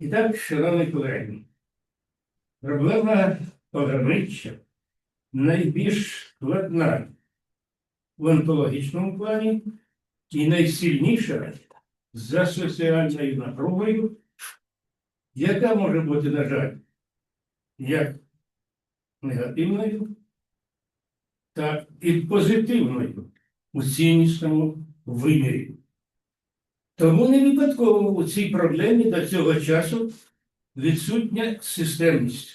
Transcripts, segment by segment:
І так, шановні колеги, проблема пограниччя найбільш складна в онтологічному плані і найсильніша за соціальною напругою, яка може бути, на жаль, як негативною, так і позитивною у ціннісному вимірі. Тому не випадково у цій проблемі до цього часу відсутня системність.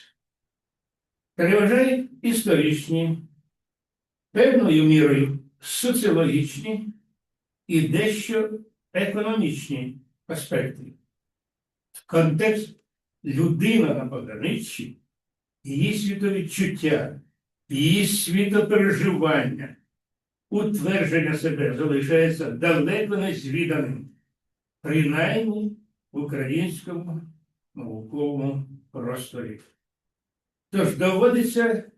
Переважають історичні, певною мірою соціологічні і дещо економічні аспекти. Контекст людина на пограниччі, її світовідчуття, її світопереживання, утвердження себе залишається далеко не звіданим, принаймні в українському науковому просторі. Тож доводиться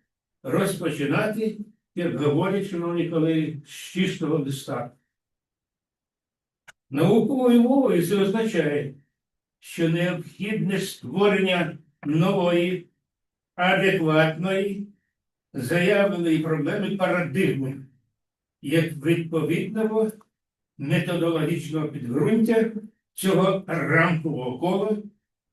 розпочинати, як говорять, шановні колеги, з чистого листа. Науковою мовою це означає, що необхідне створення нової, адекватної, заявленої проблеми парадигми, як відповідного методологічного підґрунтя цього рамкового кола,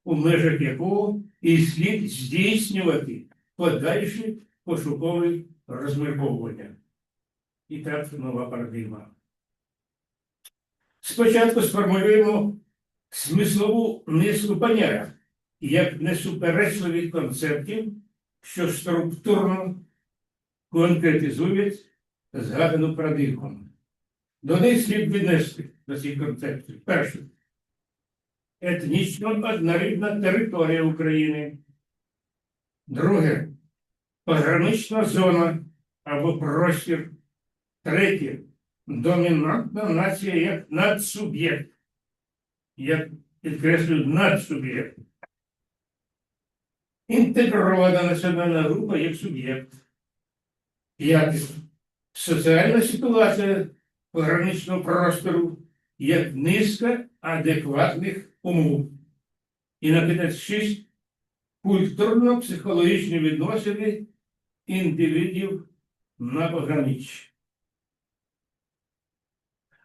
у межах якого і слід здійснювати подальші пошукові розмірковування. І так нова парадигма. Спочатку сформулюємо смислову низку понять, як несуперечливих концептів, що структурно конкретизують згадану парадигму. До них слід віднести до цих концептів. Перше. Етнічно однорідна територія України. Друге. Погранична зона або простір. Третє. Домінантна нація як надсуб'єкт. Як підкреслюю, надсуб'єкт. Інтегрована національна група як суб'єкт. П'яте. Соціальна ситуація пограничного простору як низка адекватних умов. І на кінець шість культурно-психологічні відносини індивідів на пограниччі.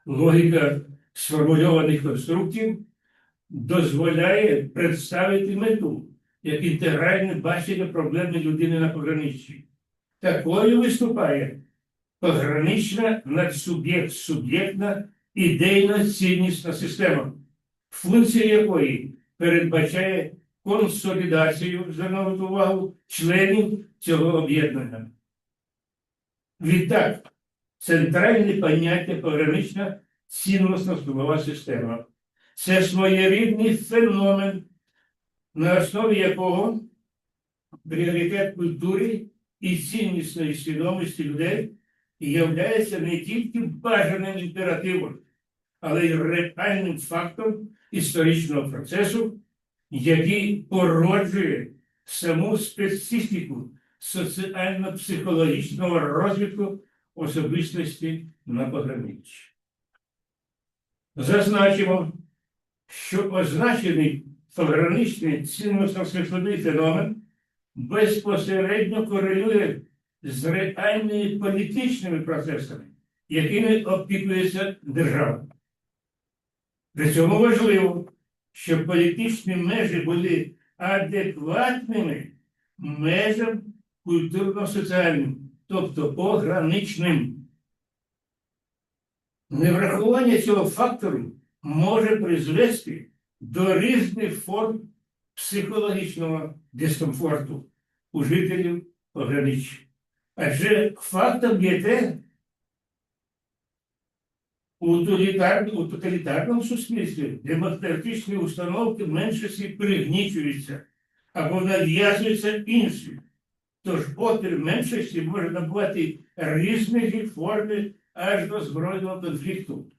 Логіка сформульованих конструктів дозволяє представити мету як інтегральне бачення проблеми людини на пограниччі. Такою виступає погранична надсуб'єкт суб'єктна ідейно ціннісна система, функція якої передбачає консолідацію, звернути увагу, членів цього об'єднання. Відтак, центральне поняття погранична цінностна судова система. Це своєрідний феномен, на основі якого пріоритет культури і ціннісної свідомості людей являється не тільки бажаним імперативом, але й реальним фактом історичного процесу, який породжує саму специфіку соціально-психологічного розвитку особистості на пограниччі. Зазначимо, що означений пограничний цінностно-смисловий феномен безпосередньо корелює з реальними політичними процесами, якими опікується держава. При цьому важливо, щоб політичні межі були адекватними межам культурно-соціальним, тобто пограничним. Неврахування цього фактору може призвести до різних форм психологічного дискомфорту у жителів пограниччя. Адже фактом є те, у тоталітар- у тоталітарному суспільстві демократичні установки меншості пригнічуються або нав'язуються інші. Тож опір меншості може набувати різні форми аж до збройного конфлікту.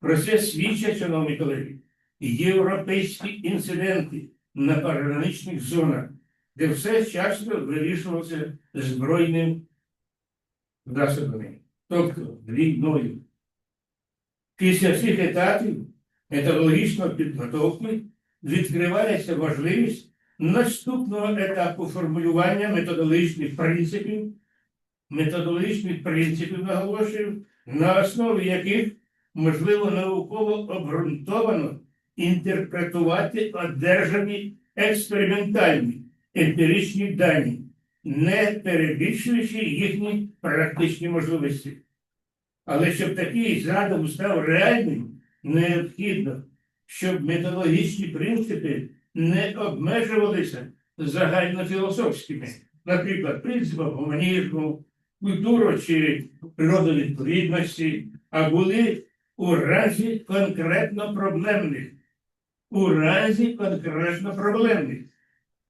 Про це свідчать, шановні колеги, європейські інциденти на пограничних зонах, де все часто вирішувалося збройним засобами, тобто війною. Після всіх етапів методологічної підготовки відкривається можливість наступного етапу формулювання методологічних принципів, методологічних принципів, наголошую, на основі яких можливо науково обґрунтовано інтерпретувати одержані експериментальні емпіричні дані, не перебільшуючи їхні практичні можливості. Але щоб такий задум став реальним, необхідно, щоб методологічні принципи не обмежувалися загальнофілософськими, наприклад, принципом гуманізму, культури чи природовідповідності, а були у разі конкретно проблемних. У разі конкретно проблемних.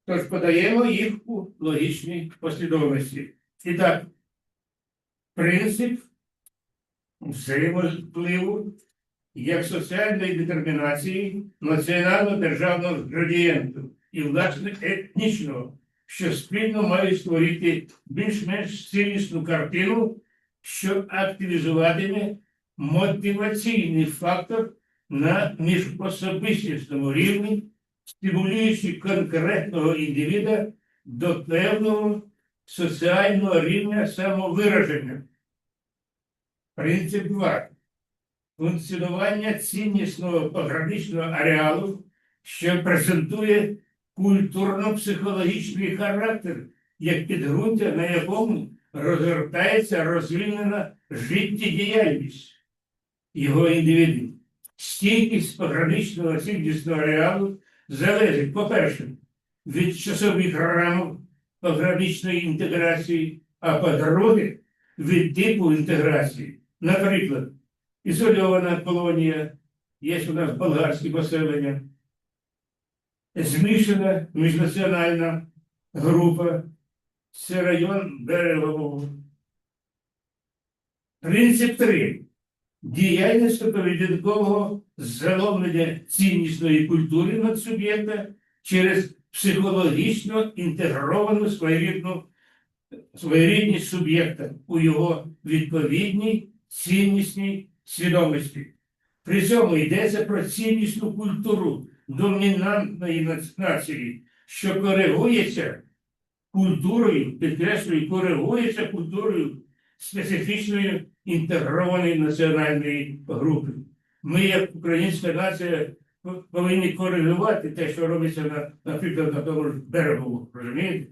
Тож подаємо їх у логічній послідовності. І так, принцип взаємовпливу як соціальної детермінації національно-державного градієнту і, власне, етнічного, що спільно мають створити більш-менш цілісну картину, що активізуватиме мотиваційний фактор на міжособистісному рівні, стимулюючи конкретного індивіда до певного соціального рівня самовираження. Принцип 2. Функціонування ціннісного пограничного ареалу, що презентує культурно-психологічний характер, як підґрунтя, на якому розгортається розвинена життєдіяльність його індивідів. Стійкість пограничного ціннісного ареалу залежить, по-перше, від часових рамок пограничної інтеграції, а по-друге, від типу інтеграції. Наприклад, ізольована колонія, є у нас болгарські поселення, змішана міжнаціональна група, це район берегового. Принцип 3. Діяльність поведінкового заломлення ціннісної культури надсуб'єкта через психологічно інтегровану своєрідну своєрідність суб'єкта у його відповідній ціннісній свідомості. При цьому йдеться про ціннісну культуру домінантної нації, що коригується культурою, підкреслюю, коригується культурою специфічної інтегрованої національної групи. Ми, як українська нація, повинні коригувати те, що робиться, на, наприклад, на тому ж берегу, розумієте?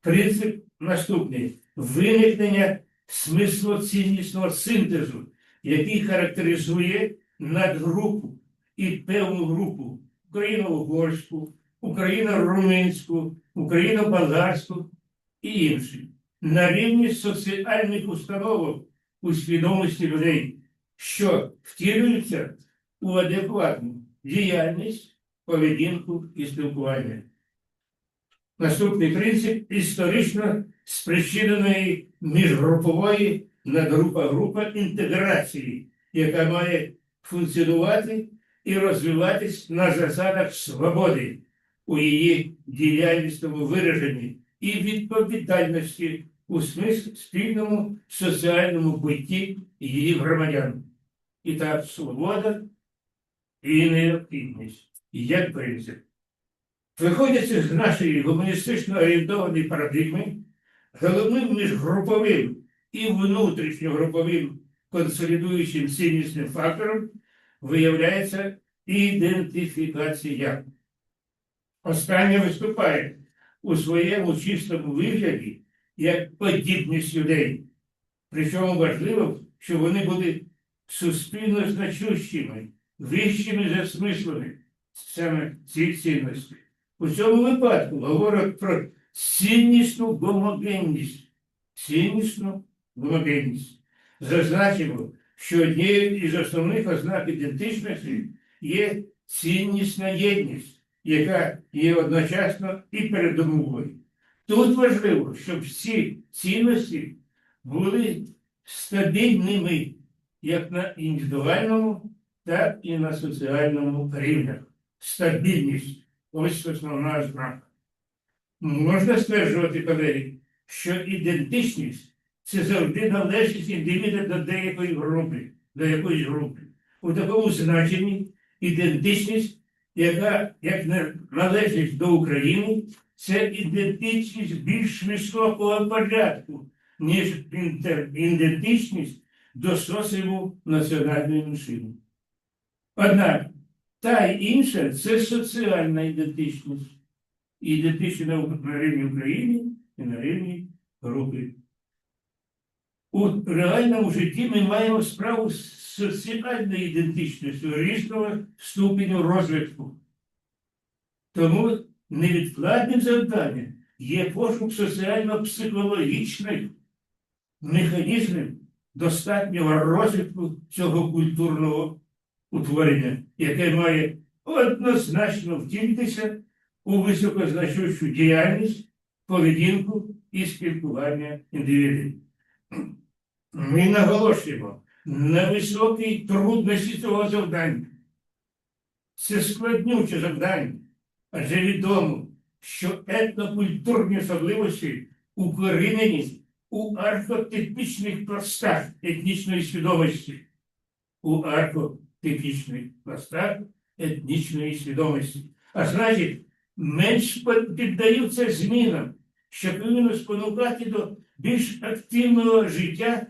Принцип наступний: виникнення смислоціннісного синтезу, який характеризує надгрупу і певну групу україно-угорську, україно-румунську, україно-болгарську і інші на рівні соціальних установок у свідомості людей, що втілюються у адекватну діяльність, поведінку і спілкування. Наступний принцип історично спричиненої міжгрупової надгрупа група інтеграції, яка має функціонувати і розвиватись на засадах свободи у її діяльнісному вираженні і відповідальності у спільному соціальному бутті її громадян. І так, свобода і необхідність як принцип. Виходячи з нашої гуманістично орієнтованої парадигми, головним міжгруповим і внутрішньогруповим консолідуючим ціннісним фактором виявляється ідентифікація. Остання виступає у своєму чистому вигляді як подібність людей. Причому важливо, щоб вони були суспільно значущими, вищими за смислами саме ці цінності. У цьому випадку говорять про ціннісну гомогенність. Ціннісну гомогенність. Зазначимо, що однією із основних ознак ідентичності є ціннісна єдність, яка є одночасно і передумовою. Тут важливо, щоб всі цінності були стабільними як на індивідуальному, так і на соціальному рівнях. Стабільність ось основна ознака. Можна стверджувати, колеги, що ідентичність це завжди належить індивіда до деякої групи, до якоїсь групи. У такому значенні ідентичність яка як належить до України, це ідентичність більш високого порядку, ніж ідентичність до соціуму національної меншини. Однак та й інша це соціальна ідентичність. Ідентична на рівні України і на рівні групи. У реальному житті ми маємо справу з соціальною ідентичністю різного ступеню розвитку. Тому невідкладним завданням є пошук соціально-психологічних механізмів достатнього розвитку цього культурного утворення, яке має однозначно втілитися у високозначущу діяльність, поведінку і спілкування індивідів. Ми наголошуємо на високій трудності цього завдання. Це складнюче завдання, адже відомо, що етнокультурні особливості укорінені у архотипічних пластах етнічної свідомості, у архотипічних пластах етнічної свідомості. А значить, менш піддаються змінам, що повинно спонукати до більш активного життя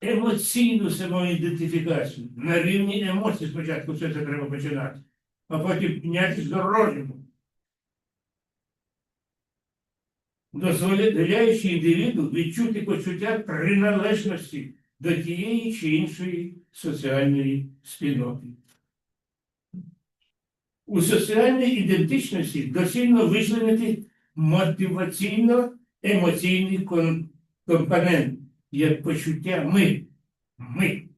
емоційну самоідентифікацію. На рівні емоцій спочатку все це треба починати, а потім піднятися до розуму. Дозволяючи індивіду відчути почуття приналежності до тієї чи іншої соціальної спільноти. У соціальній ідентичності доцільно вичленити мотиваційно-емоційний компонент як почуття ми. Ми.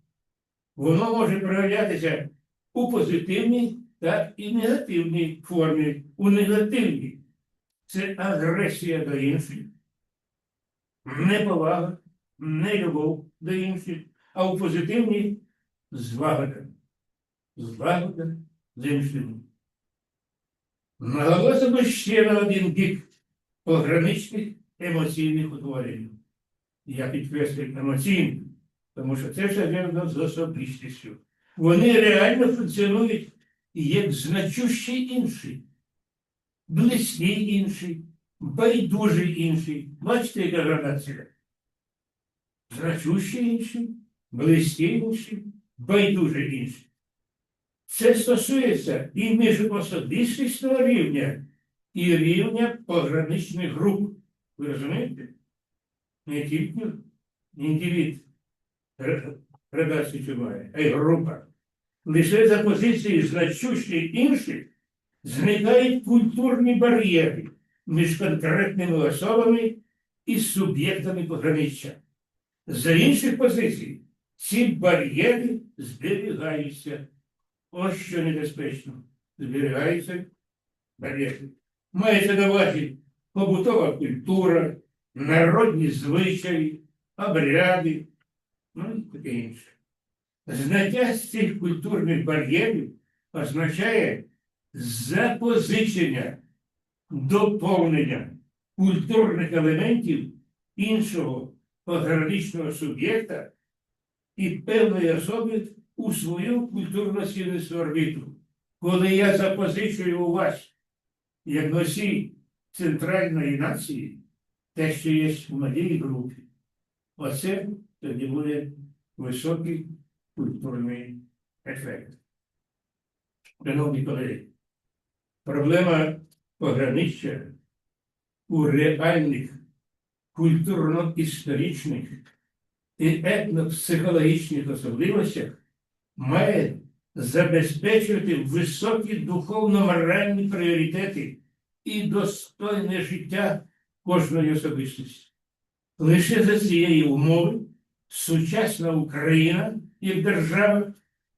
Воно може проявлятися у позитивній та і негативній формі. У негативній це агресія до інших, неповага, нелюбов до інших, а у позитивній звагода. Звагода з іншими. Наголосимо ще на один бік пограничних емоційних утворень. Я підкреслюю емоційних, тому що це зв'язано з особистістю. Вони реально функціонують як значущий інший, близький інший, байдужий інший. Бачите, яка градація? Значущий інший, близький інший, байдужий інший. Це стосується і міжособистісного рівня, і рівня пограничних груп. Ви розумієте? Не тільки індивід ре- редакцію має, а й група. Лише за позиції значущих інших зникають культурні бар'єри між конкретними особами і суб'єктами пограниччя. За інших позицій ці бар'єри зберігаються. Ось що небезпечно. Зберігаються бар'єри. Мається на увазі побутова культура, народні звичаї, обряди, ну і таке інше. Знаття з цих культурних бар'єрів означає запозичення, доповнення культурних елементів іншого пограничного суб'єкта і певної особи у свою культурно-цінностну орбіту. Коли я запозичую у вас як носій центральної нації, те, що є в моїй групі, оце тоді буде високий культурний ефект. Шановні колеги, проблема пограниччя у реальних культурно-історичних і етнопсихологічних особливостях має забезпечувати високі духовно-моральні пріоритети і достойне життя кожної особистості. Лише за цієї умови сучасна Україна як держава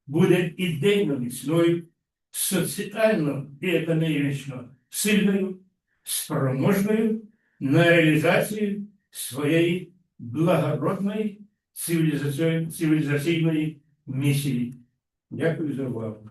буде ідейно міцною, соціально і економічно сильною, спроможною на реалізацію своєї благородної цивілізаційної, місії. Дякую за увагу.